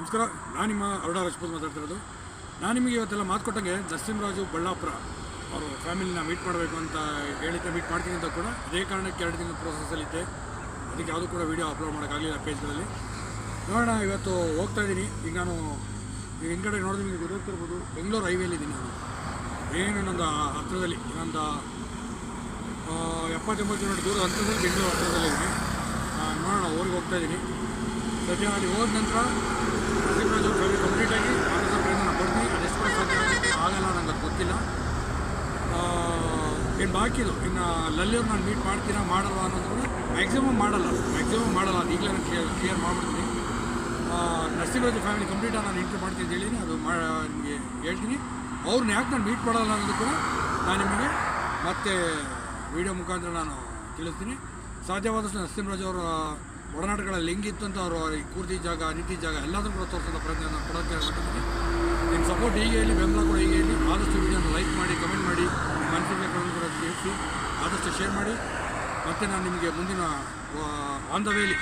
ನಮಸ್ಕಾರ. ನಾನು ನಿಮ್ಮ ಅರುಣ ರಾಜಪೂತ್ ಮಾತಾಡ್ತಿರೋದು. ನಾನು ನಿಮಗೆ ಇವತ್ತೆಲ್ಲ ಮಾತು ಕೊಟ್ಟಂಗೆ ನರಸಿಂಹರಾಜು ಬಳ್ಳಾಪುರ ಅವರು ಫ್ಯಾಮಿಲಿನ ಮೀಟ್ ಮಾಡಬೇಕು ಅಂತ ಹೇಳಿದ್ದೆ, ಮೀಟ್ ಮಾಡ್ತೀನಿ ಅಂತ ಕೂಡ ಅದೇ ಕಾರಣಕ್ಕೆ ಎರಡು ದಿನದ ಪ್ರೋಸೆಸ್ಸಲ್ಲಿದ್ದೆ ಅದಕ್ಕೆ ಯಾವುದೂ ಕೂಡ ವೀಡಿಯೋ ಅಪ್ಲೋಡ್ ಮಾಡೋಕ್ಕಾಗಲಿಲ್ಲ ಪೇಜ್ಗಳಲ್ಲಿ ನೋಡೋಣ, ಇವತ್ತು ಹೋಗ್ತಾ ಇದ್ದೀನಿ. ಈಗ ನಾನು ಈಗ ಹಿಂದ್ಗಡೆ ನೋಡಿದ್ರೆ ನಿಮಗೆ ಗೊತ್ತಿರ್ಬೋದು ಬೆಂಗಳೂರು ಹೈವೇಲಿದ್ದೀನಿ ನಾನು. ಏನು ನಂದು ಹತ್ತಿರದಲ್ಲಿ ಇನ್ನೊಂದು ಎಪ್ಪತ್ತೊಂಬತ್ತು ಕಿಲೋಮೀಟರ್ ದೂರ ಹತ್ತಿರದಲ್ಲಿ ಬೆಂಗಳೂರು ಹತ್ತಿರದಲ್ಲಿದ್ದೀನಿ ನೋಡೋಣ, ಊರಿಗೆ ಹೋಗ್ತಾ ಇದ್ದೀನಿ. ಸದ್ಯ ಅಲ್ಲಿ ಹೋದ ನಂತರ ಅವ್ರ ಕಾಂಗ್ರೆಸ್ ಕಂಪ್ಲೀಟಾಗಿ ನಾನು ಪ್ರಯತ್ನ ಅದು ಎಷ್ಟು ಸಾಧ್ಯ ಆಗಲ್ಲ ನಂಗೆ ಅದು ಗೊತ್ತಿಲ್ಲ ಏನು ಬಾಕಿದು ಇನ್ನು ಲಲ್ಲಿಯವ್ರು ನಾನು ಮೀಟ್ ಮಾಡ್ತೀರಾ ಮಾಡಲ್ಲ ಅನ್ನೋದು ಮ್ಯಾಕ್ಸಿಮಮ್ ಮಾಡಲ್ಲ. ಮ್ಯಾಕ್ಸಿಮಮ್ ಮಾಡಲ್ಲ. ಅದು ಈಗಲೇ ನಾನು ಕ್ಲಿಯರ್ ಕ್ಲಿಯರ್ ಮಾಡಿಬಿಡ್ತೀನಿ. ನರಸಿಂಹರಾಜ್ ಫ್ಯಾಮಿಲಿ ಕಂಪ್ಲೀಟಾಗಿ ನಾನು ಇಂಟ್ರಿ ಮಾಡ್ತೀನಿ ಹೇಳಿದ್ದೀನಿ ಅದು ಮಾ, ನಿಮಗೆ ಹೇಳ್ತೀನಿ. ಅವ್ರನ್ನ ಯಾಕೆ ನಾನು ಮೀಟ್ ಮಾಡಲ್ಲ ಅನ್ನೋದು ಕೂಡ ನಾನು ನಿಮಗೆ ಮತ್ತೆ ವಿಡಿಯೋ ಮುಖಾಂತರ ನಾನು ತಿಳಿಸ್ತೀನಿ. ಸಾಧ್ಯವಾದಷ್ಟು ನರಸಿಂಹರಾಜ್ ಅವರ ಒಡನಾಟಗಳಲ್ಲಿ ಹೆಂಗಿತ್ತು ಅಂತ ಅವರು ಈ ಕೂರ್ತಿ ಜಾಗ ನಿಟ್ಟಿ ಜಾಗ ಎಲ್ಲದನ್ನು ಕೂಡ ತೋರಿಸೋದ ಪ್ರಯತ್ನ ನಾನು ಕೊಡೋಕ್ಕೆ ನಿಮ್ಮ ಸಪೋರ್ಟ್ ಹೀಗೆ ಹೇಳಿ, ಬೆಂಬಲ ಕೂಡ ಹೀಗೆ ಹೇಳಿ, ಆದಷ್ಟು ವಿಡಿಯೋನ ಲೈಕ್ ಮಾಡಿ ಕಮೆಂಟ್ ಮಾಡಿ ಅನಿಸಿಕೆ ಕೂಡ ತಿಳಿಸಿ, ಆದಷ್ಟು ಶೇರ್ ಮಾಡಿ. ಮತ್ತು ನಾನು ನಿಮಗೆ ಮುಂದಿನ ಆನ್ ದ ವೇಲಿ